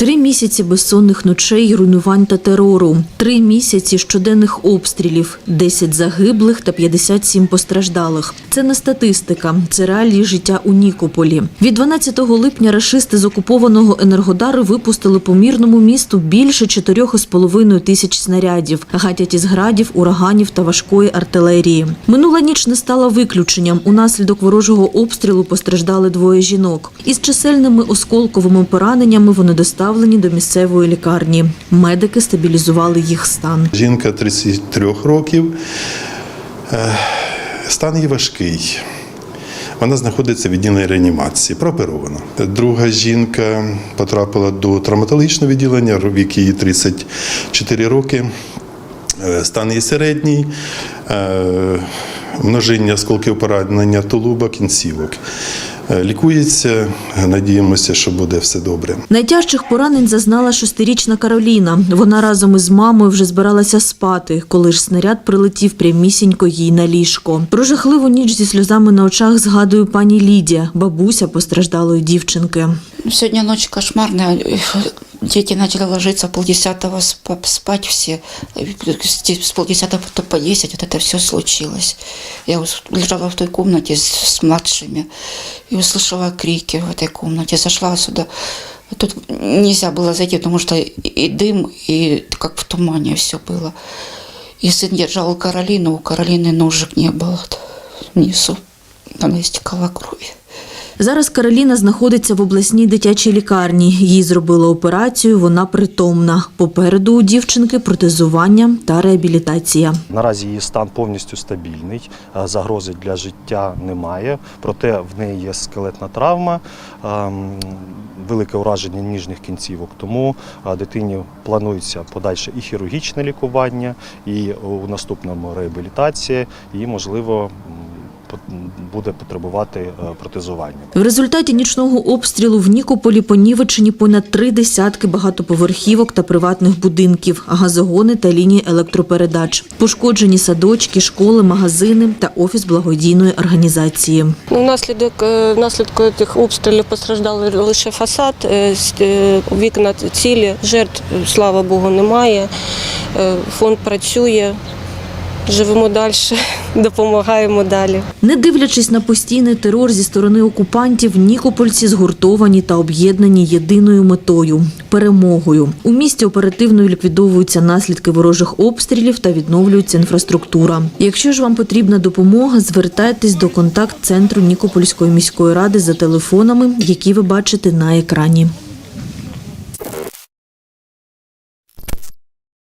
Три місяці безсонних ночей, руйнувань та терору. Три місяці щоденних обстрілів, 10 загиблих та 57 постраждалих. Це не статистика, це реалії життя у Нікополі. Від 12 липня рашисти з окупованого Енергодару випустили по мірному місту більше 4,5 тисяч снарядів, гатять із градів, ураганів та важкої артилерії. Минула ніч не стала виключенням. Унаслідок ворожого обстрілу постраждали двоє жінок. Із чисельними осколковими пораненнями вони доставлені до місцевої лікарні. Медики стабілізували їх стан. Жінка 33 років. Е, Стан її важкий. Вона знаходиться в відділенні реанімації, прооперована. Друга жінка потрапила до травматологічного відділення, вік її 34 роки. Е, Стан її середній, е, множиння осколків поранення тулуба, кінцівок. Е, Лікується, надіємося, що буде все добре. Найтяжчих поранень зазнала шестирічна Кароліна. Вона разом із мамою вже збиралася спати, коли ж снаряд прилетів прямісінько їй на ліжко. Про жахливу ніч зі сльозами на очах згадує пані Лідія, бабуся постраждалої дівчинки. Сегодня ночь кошмарная. Дети начали ложиться полдесятого сп- спать все. С полдесятого то по десять вот это все случилось. Я лежала в той комнате с, с младшими и услышала крики в этой комнате. Зашла сюда. Тут нельзя было зайти, потому что и дым, и как в тумане все было. И сын держал Каролину, у Каролины ножек не было внизу. Она истекала кровью. Зараз Кароліна знаходиться в обласній дитячій лікарні. Їй зробили операцію, вона притомна. Попереду у дівчинки протезування та реабілітація. Наразі її стан повністю стабільний, е, загрози для життя немає. Проте в неї є скелетна травма, ем, велике ураження ніжних кінцівок. Тому е, дитині планується подальше і хірургічне лікування, і у наступному реабілітація, і можливо буде потребувати е, протезування. В результаті нічного обстрілу в Нікополі понівечені понад три десятки багатоповерхівок та приватних будинків, газогони та лінії електропередач. Пошкоджені садочки, школи, магазини та офіс благодійної організації. Ну, Внаслідок е, внаслідку цих обстрілів постраждали лише фасад, е, вікна цілі, жертв, слава Богу, немає. Фонд працює, живемо далі, допомагаємо далі. Не дивлячись на постійний терор зі сторони окупантів, нікопольці згуртовані та об'єднані єдиною метою перемогою. У місті оперативно ліквідовуються наслідки ворожих обстрілів та відновлюється інфраструктура. Якщо ж вам потрібна допомога, звертайтесь до контакт-центру Нікопольської міської ради за телефонами, які ви бачите на екрані.